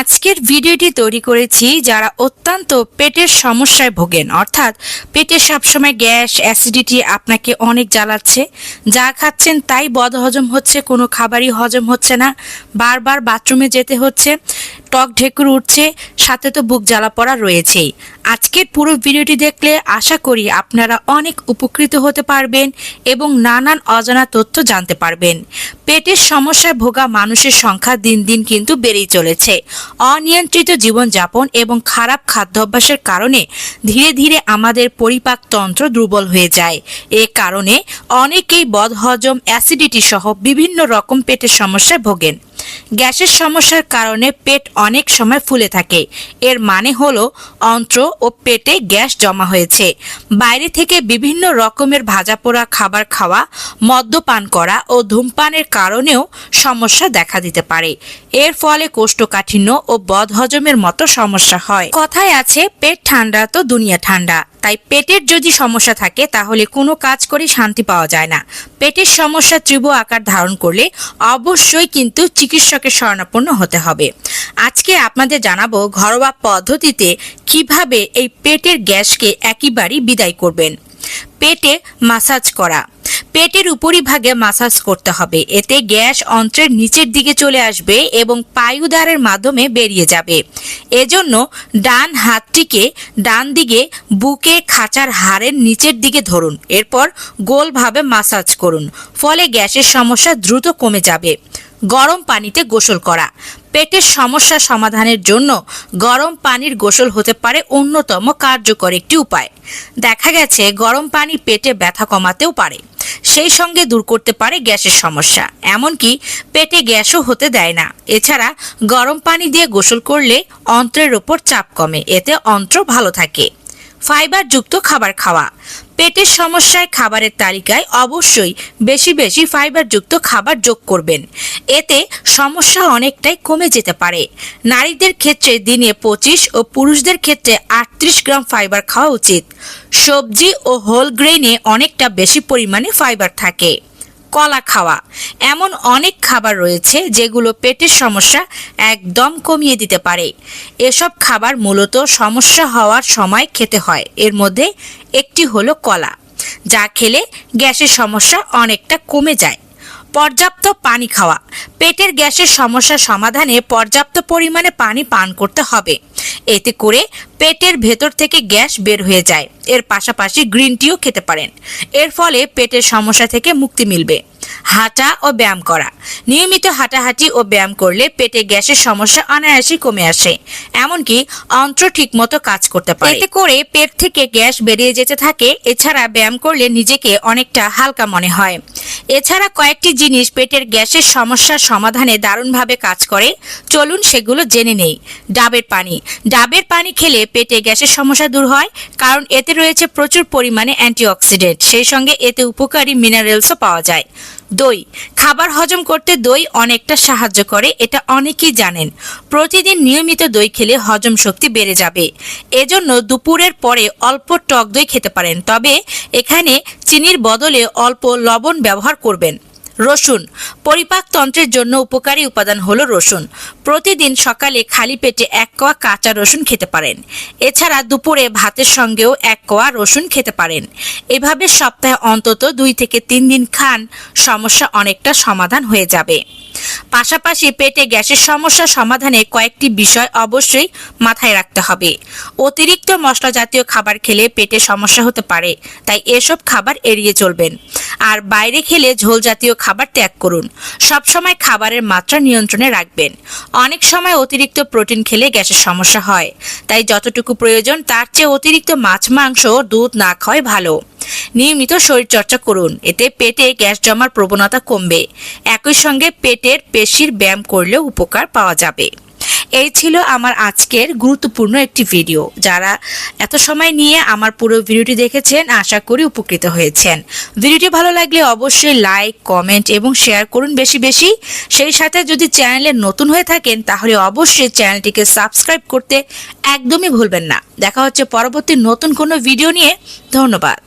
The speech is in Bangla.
আজকের ভিডিওটি তৈরি করেছি যারা অত্যন্ত পেটের সমস্যায় ভোগেন। অর্থাৎ পেটে সবসময় গ্যাস, অ্যাসিডিটি আপনাকে অনেক জ্বালাচ্ছে। যা খাচ্ছেন তাই বদহজম হচ্ছে, কোনো খাবারই হজম হচ্ছে না। বারবার বাথরুমে যেতে হচ্ছে। টক ঢেকুর উঠছে, সাথে তো বুক জ্বালা পড়া রয়েছেই। আজকের পুরো ভিডিওটি দেখলে আশা করি আপনারা অনেক উপকৃত হতে পারবেন এবং নানান অজানা তথ্য জানতে পারবেন। পেটের সমস্যায় ভোগা মানুষের সংখ্যা দিন দিন কিন্তু বেড়েই চলেছে। অনিয়ন্ত্রিত জীবনযাপন এবং খারাপ খাদ্যাভ্যাসের কারণে ধীরে ধীরে আমাদের পরিপাকতন্ত্র দুর্বল হয়ে যায়। এ কারণে অনেকেই বদহজম অ্যাসিডিটি সহ বিভিন্ন রকম পেটের সমস্যায় ভোগেন। গ্যাসের সমস্যার কারণে পেট অনেক সময় ফুলে থাকে। এর মানে হলো অন্ত্র ও পেটে গ্যাস জমা হয়েছে। বাইরে থেকে বিভিন্ন রকমের ভাজা পোড়া খাবার খাওয়া, মদ্যপান করা ও ধূমপানের কারণেও সমস্যা দেখা দিতে পারে। এর ফলে কোষ্ঠকাঠিন্য ও বদহজমের মতো সমস্যা হয়। কথায় আছে, পেট ঠান্ডা তো দুনিয়া ঠান্ডা। তাই পেটের যদি সমস্যা থাকে, তাহলে কোনো কাজ করে শান্তি পাওয়া যায় না। পেটের সমস্যা তীব্র আকার ধারণ করলে অবশ্যই কিন্তু চিকিৎসকের শরণাপন্ন হতে হবে। আজকে আপনাদের জানাব ঘরোয়া পদ্ধতিতে কীভাবে এই পেটের গ্যাসকে একেবারেই বিদায় করবেন। পেটে মাসাজ করা। পেটের উপরিভাগে মাসাজ করতে হবে। এতে গ্যাস অন্ত্রের নিচের দিকে চলে আসবে এবং পায়ুদ্বারের মাধ্যমে বেরিয়ে যাবে। এজন্য ডান হাতটিকে ডান দিকে বুকে খাঁচার হাড়ের নিচের দিকে ধরুন। এরপর গোলভাবে মাসাজ করুন। ফলে গ্যাসের সমস্যা দ্রুত কমে যাবে। গরম পানিতে গোসল করা। পেটের সমস্যা সমাধানের জন্য গরম পানির গোসল হতে পারে অন্যতম কার্যকর একটি উপায়। দেখা গেছে গরম পানি পেটে ব্যথা কমাতেও পারে। সেই সঙ্গে দূর করতে পারে গ্যাসের সমস্যা। এমনকি পেটে গ্যাসও হতে দেয় না। এছাড়া গরম পানি দিয়ে গোসল করলে অন্ত্রের ওপর চাপ কমে। এতে অন্ত্র ভালো থাকে। ফাইবারযুক্ত খাবার খাওয়া। পেটের সমস্যায় খাবারের তালিকায় অবশ্যই বেশি বেশি ফাইবারযুক্ত খাবার যোগ করবেন। এতে সমস্যা অনেকটাই কমে যেতে পারে। নারীদের ক্ষেত্রে দিনে পঁচিশ ও পুরুষদের ক্ষেত্রে আটত্রিশ গ্রাম ফাইবার খাওয়া উচিত। সবজি ও হোল গ্রেইনে অনেকটা বেশি পরিমাণে ফাইবার থাকে। কলা খাওয়া। এমন অনেক খাবার রয়েছে যেগুলো পেটের সমস্যা একদম কমিয়ে দিতে পারে। এসব খাবার মূলত সমস্যা হওয়ার সময় খেতে হয়। এর মধ্যে একটি হলো কলা, যা খেলে গ্যাসের সমস্যা অনেকটা কমে যায়। পর্যাপ্ত পানি খাওয়া। পেটের গ্যাসের সমস্যা সমাধানে পর্যাপ্ত পরিমাণে পানি পান করতে হবে। এতে করে পেটের ভেতর থেকে গ্যাস বের হয়ে যায়। এর পাশাপাশি গ্রিন টিও খেতে পারেন। এর ফলে পেটের সমস্যা থেকে মুক্তি মিলবে। হাঁটা ও ব্যায়াম করা। নিয়মিত হাঁটাহাঁটি ও ব্যায়াম করলে পেটে গ্যাসের সমস্যা অনায়াসে কমে আসে, এমনকি অন্ত্র ঠিকমতো কাজ করতে পারে। এতে করে পেট থেকে গ্যাস বেরিয়ে যেতে থাকে, এছাড়া ব্যায়াম করলে নিজেকে অনেকটা হালকা মনে হয়। এছাড়া কয়েকটি জিনিস পেটের গ্যাসের সমস্যার সমাধানে দারুণভাবে কাজ করে, চলুন সেগুলো জেনে নেই। ডাবের পানি। ডাবের পানি খেলে পেটে গ্যাসের সমস্যা দূর হয়, কারণ এতে রয়েছে প্রচুর পরিমাণে অ্যান্টিঅক্সিডেন্ট, সেই সঙ্গে এতে উপকারী মিনারেলসও পাওয়া যায়। দই। খাবার হজম করতে দই অনেকটা সাহায্য করে, এটা অনেকেই জানেন। প্রতিদিন নিয়মিত দই খেলে হজম শক্তি বেড়ে যাবে। এজন্য দুপুরের পরে অল্প টক দই খেতে পারেন, তবে এখানে চিনির বদলে অল্প লবণ ব্যবহার করবেন। রসুন। পরিপাকতন্ত্রের জন্য উপকারী উপাদান হলো রসুন। প্রতিদিন সকালে খালি পেটে এক কোয়া কাঁচা রসুন খেতে পারেন। এছাড়া দুপুরে ভাতের সঙ্গেও এক কোয়া রসুন খেতে পারেন। এভাবে সপ্তাহে অন্তত দুই থেকে তিন দিন খান, সমস্যা অনেকটা সমাধান হয়ে যাবে। পাশাপাশি পেটে গ্যাসের সমস্যা সমাধানে কয়েকটি বিষয় অবশ্যই মাথায় রাখতে হবে। অতিরিক্ত মশলা জাতীয় খাবার খেলে পেটে সমস্যা হতে পারে, তাই এসব খাবার এড়িয়ে চলবেন। আর বাইরে খেলে ঝোল জাতীয় খাবার ত্যাগ করুন। সবসময় খাবারের মাত্রা নিয়ন্ত্রণে রাখবেন। অনেক সময় অতিরিক্ত প্রোটিন খেলে গ্যাসের সমস্যা হয়। তাই যতটুকু প্রয়োজন, তার চেয়ে অতিরিক্ত মাছ, মাংস দুধ না খাওয়াই ভালো। নিয়মিত শরীরচর্চা করুন। এতে পেটে গ্যাস জমার প্রবণতা কমবে। একই সঙ্গে পেটের পেশির ব্যায়াম করলেও উপকার পাওয়া যাবে। এই ছিল আমার আজকের গুরুত্বপূর্ণ একটি ভিডিও যারা এত সময় নিয়ে আমার পুরো ভিডিওটি দেখেছেন, আশা করি উপকৃত হয়েছেন। ভিডিওটি ভালো লাগলে অবশ্যই লাইক কমেন্ট এবং শেয়ার করুন বেশি বেশি। সেই সাথে যদি চ্যানেলে নতুন হয়ে থাকেন, তাহলে অবশ্যই চ্যানেলটিকে সাবস্ক্রাইব করতে একদমই ভুলবেন না। দেখা হচ্ছে পরবর্তী নতুন কোনো ভিডিও নিয়ে। ধন্যবাদ।